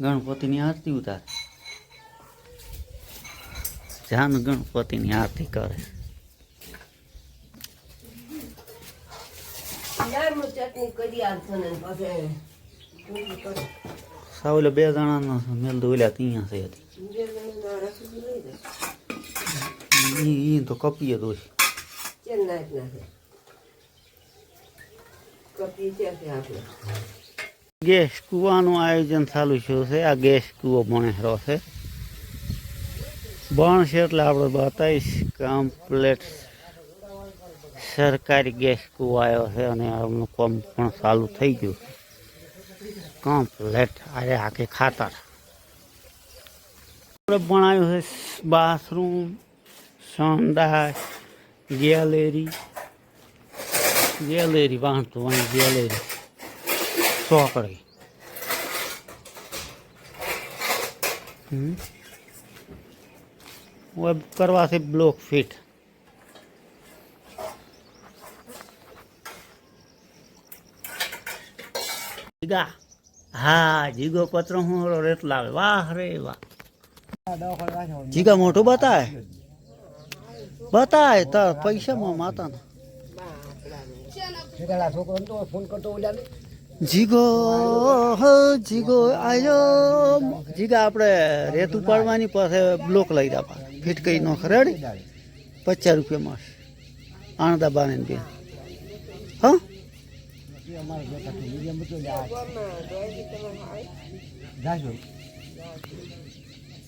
ગણપતિની આરતી ઉતાર. જાન ગણપતિની આરતી કરે. સાવલે બે જણાનો મેલ તો ત્યાં છે ઈ તો કપીએ દોષ. કપી છે આપણે. ગેસ કૂવાનું આયોજન ચાલુ થયું છે. આ ગેસ કૂવો ભણેરો છે. ભણશે એટલે આપણે બતાવીશ કમ્પ્લેટ સરકારી ગેસ કૂવો આવ્યો છે અને આમનું કામ પણ ચાલુ થઈ ગયું કમ્પ્લેટ અરે આખે ખાતર. આપણે ભણાયું છે બાથરૂમ સંડા ગેલેરી. ગેલેરી વાંધતું અહીં ગેલેરી. ચોકડી. વેબ કરવાથી બ્લોક ફિટ. જીગા. હા, જીગો પત્ર હું રેત લાવે વાહ રે વાહ. જીગા મોટું બતાય? બતાય તાર પૈસામાં માતાના. જીગો હો જીગો જીગો આયો. જીગા આપણે રેત ઉપાડવાની પાસે બ્લોક લઈ દા ફિટ કરી નો ખરેડી પચાસ રૂપિયામાં આણદા બાને બે. હા?